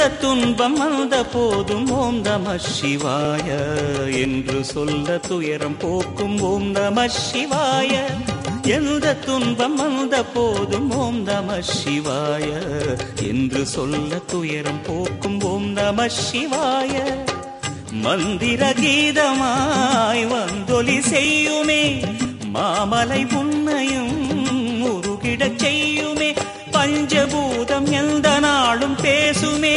எந்த துன்பம் வந்த போதும் ஓம் நம சிவாய என்று சொல்ல துயரம் போக்கும் ஓம் நம சிவாய. எந்த துன்பம் வந்த போதும் ஓம் நம சிவாய என்று சொல்ல துயரம் போக்கும் ஓம் நம சிவாய. மந்திர கீதமாய் வந்தொலி செய்யுமே மாமலை புன்னையும் பஞ்சபூதம் எந்த நாளும் பேசுமே.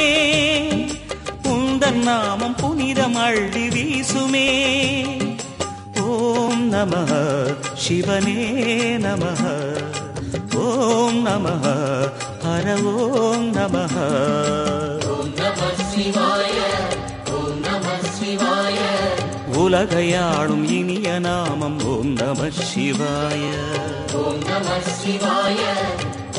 உந்தன் நாமம் புனிதம் அள்ளி வீசுமே. ஓம் நம சிவனே நம. ஓம் நம ஹர ஓம் நம. உலகையாளும் இனிய நாமம் ஓம் நம சிவாய. ஓம் நம சிவாய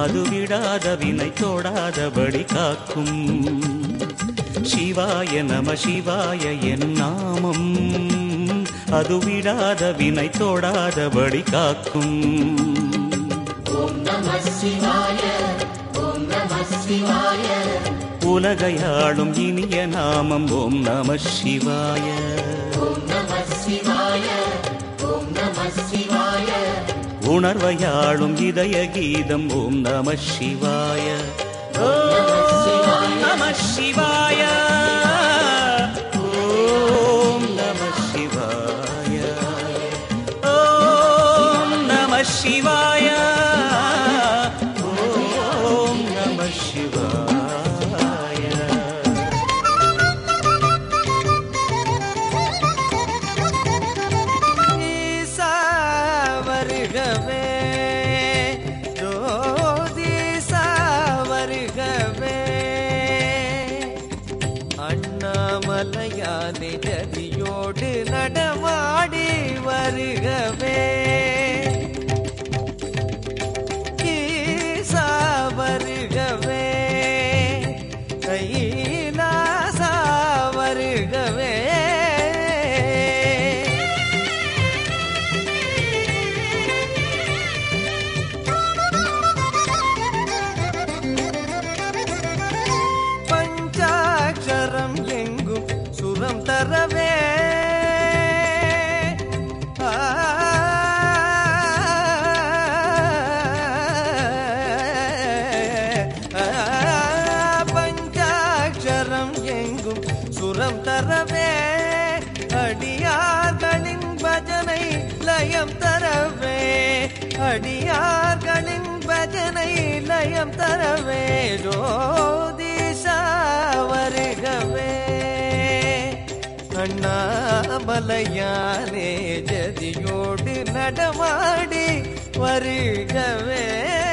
அது விடாத வினை தொடாதபடி காக்கும். சிவாய நம சிவாய என் நாமம். அது விடாத வினை தோடாதபடி காக்கும். உலகையாளும் இனிய நாமம் ஓம் நம சிவாய. ஓம் நம சிவாய ஓம் நம சிவாய. உணர்வையாளும் இதய கீதம். ஓம் நம சிவாய. ஓம் நம சிவாய. அண்ணாமலையானே ஜதியோடு நடமாடி வருகவே. லயம் தரவே. அடியார்களின் பஜனை லயம் தரவே. ஜோதிஷா வருகவே. அண்ணாமலையானே ஜதியோடு நடமாடி வருகவே.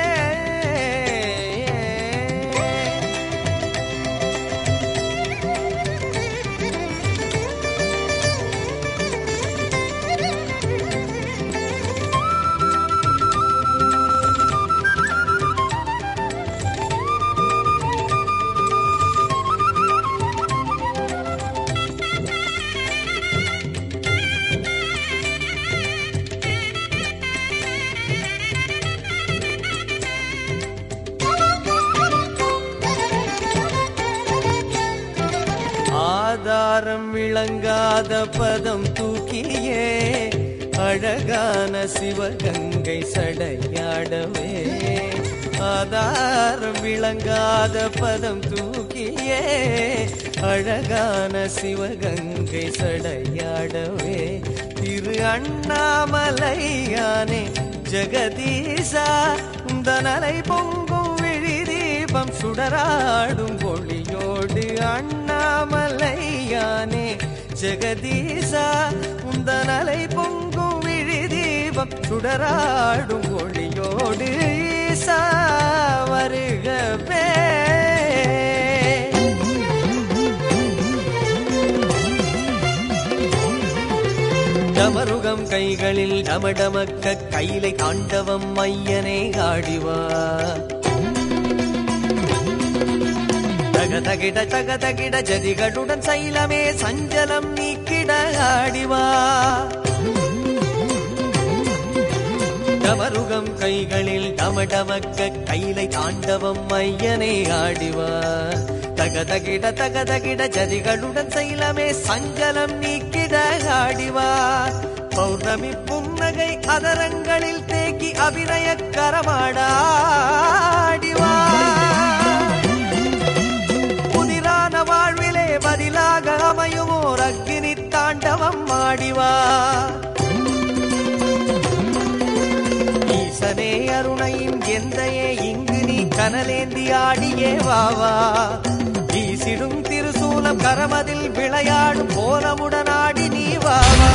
பதம் தூக்கியே அழகான சிவகங்கை சடையாடவே. ஆதாரம் விளங்காத பதம் தூக்கியே அழகான சிவகங்கை சடையாடவே. திரு அண்ணாமலையானே ஜெகதீசா உந்தனலை பொங்கும் விழி தீபம் சுடராடும் ஒளியோடு அண்ணாமலையானே ஜெகதீசா உந்தனலை பொங்கும் விழி தீபம் சுடராடும் ஒளியோடு ஈசா வருகவே டமருகம் கைகளில் டமடமக்க கையிலை தாண்டவம் மையனே ஆடிவா. தகிட தக தகிட ஜதிகளுடன் சைலமே சஞ்சலம் நீக்கிட ஆடிவா. டமருகம் கைகளில் டமடமக்க கைலை தாண்டவம் ஐயனே ஆடிவா. தக தகிட தக தகிட ஜதிகளுடன் சைலமே சஞ்சலம் நீக்கிட ஆடிவா. பௌர்ணமி புன்னகை அதரங்களில் தேக்கி அபிநய கரமாடாடிவா தாண்டவம் ஆடிவா. ஈசனே அருணையின் எந்தையே இங்கு நீ கனலேந்தி ஆடியே வாவா வீசிடும் திருசூலம் கரமதில் விளையாடும் போலமுடன் ஆடி நீ வாவா